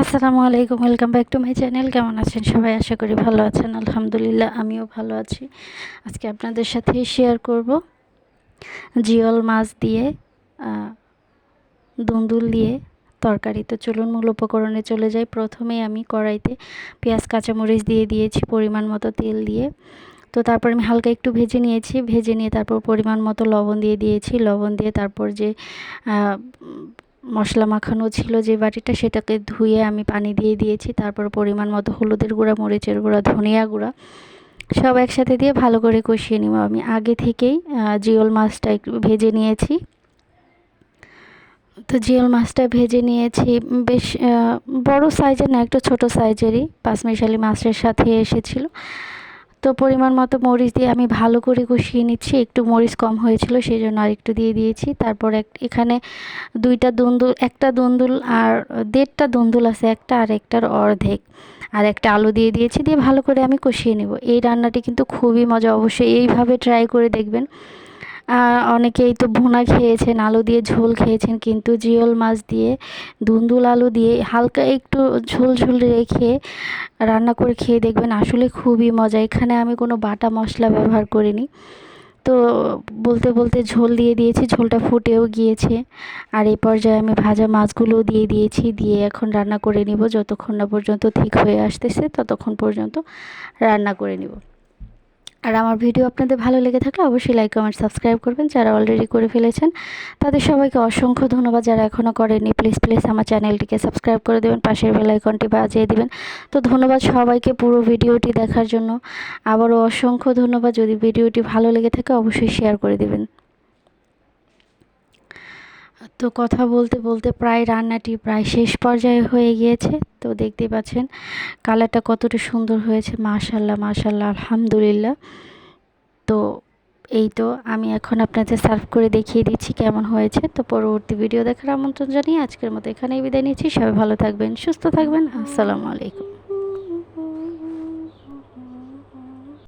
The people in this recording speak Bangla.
আসসালামু আলাইকুম, welcome back to my channel. কেমন আছেন সবাই? আশা করি ভালো আছেন। আলহামদুলিল্লাহ, আমিও ভালো আছি। আজকে আপনাদের সাথে শেয়ার করব জিওল মাছ দিয়ে দুন্দুল দিয়ে তরকারি। তো চলুন মূল উপকরণে চলে যাই। প্রথমেই আমি কড়াইতে পেঁয়াজ, কাঁচামরিচ দিয়ে দিয়েছি পরিমাণ মতো তেল দিয়ে। তো তারপর আমি হালকা একটু ভেজে নিয়েছি। ভেজে নিয়ে তারপর পরিমাণ মতো লবণ দিয়ে দিয়েছি। লবণ দিয়ে তারপর যে মশলা মাখানো ছিল যে বাটিটা, সেটাকে ধুয়ে আমি পানি দিয়ে দিয়েছি। তারপর পরিমাণ মতো হলুদের গুঁড়া, মরিচের গুঁড়া, ধনিয়া গুঁড়া, সব একসাথে দিয়ে ভালো করে কষিয়ে নিব। আমি আগে থেকেই জিওল মাছটা একটু ভেজে নিয়েছি। তো জিওল মাছটা ভেজে নিয়েছি। বেশ বড় সাইজের না, একটু ছোট সাইজেরই। পাঁচমিশালি মাছের সাথে এসেছিল। তো পরিমাণ মতো মরিচ দিয়ে আমি ভালো করে কষিয়ে নিচ্ছি। একটু মরিচ কম হয়েছিল সেই জন্য আর একটু দিয়ে দিয়েছি। তারপর এখানে দুইটা দন্দুল, একটা দন্দুল আর দেড়টা দন্দুল আছে একটা আর একটার অর্ধেক। আর একটা আলু দিয়ে দিয়েছি, দিয়ে ভালো করে আমি কষিয়ে নেব। এই রান্নাটি কিন্তু খুবই মজা, অবশ্যই এইভাবে ট্রাই করে দেখবেন। অনেকেই তো ভুনা খেয়েছেন, আলু দিয়ে ঝোল খেয়েছেন, কিন্তু জিওল মাছ দিয়ে, দুন্দুল আলু দিয়ে হালকা একটু ঝোল ঝোল রেখে রান্না করে খেয়ে দেখবেন আসলে খুবই মজা। এখানে আমি কোনো বাটা মশলা ব্যবহার করিনি। তো বলতে বলতে ঝোল দিয়ে দিয়েছি, ঝোলটা ফুটেও গিয়েছে। আর এই পর্যায়ে আমি ভাজা মাছগুলোও দিয়ে দিয়েছি, দিয়ে এখন রান্না করে নিব। যতক্ষণ না পর্যন্ত ঠিক হয়ে আসতেছে, ততক্ষণ পর্যন্ত রান্না করে নিব। আর আমার ভিডিও আপনাদের ভালো লেগে থাকলে অবশ্যই লাইক কমেন্ট সাবস্ক্রাইব করবেন যারা অলরেডি করে ফেলেছেন। তাদের সবাইকে অসংখ্য ধন্যবাদ যারা এখনও করেনি প্লিজ প্লিজ আমার চ্যানেলটিকে সাবস্ক্রাইব করে দেবেন, পাশের বেলাইকনটি বাজিয়ে দেবেন। তো ধন্যবাদ সবাইকে পুরো ভিডিওটি দেখার জন্য। আবারও অসংখ্য ধন্যবাদ। যদি ভিডিওটি ভালো লেগে থাকে অবশ্যই শেয়ার করে দেবেন। তো কথা বলতে বলতে প্রায় রান্নাটি প্রায় শেষ পর্যায়ে হয়ে গিয়েছে। তো দেখতে পাচ্ছেন, কালারটা কতটা সুন্দর হয়েছে। মাশাল্লাহ মাশাল্লাহ আলহামদুলিল্লাহ। তো এই তো আমি এখন আপনাদের সার্ভ করে দেখিয়ে দিচ্ছি কেমন হয়েছে। তো পরবর্তী ভিডিও দেখার আমন্ত্রণ জানিয়ে আজকের মতো এখানেই বিদায় নিচ্ছি। সবাই ভালো থাকবেন, সুস্থ থাকবেন। আসসালামু আলাইকুম।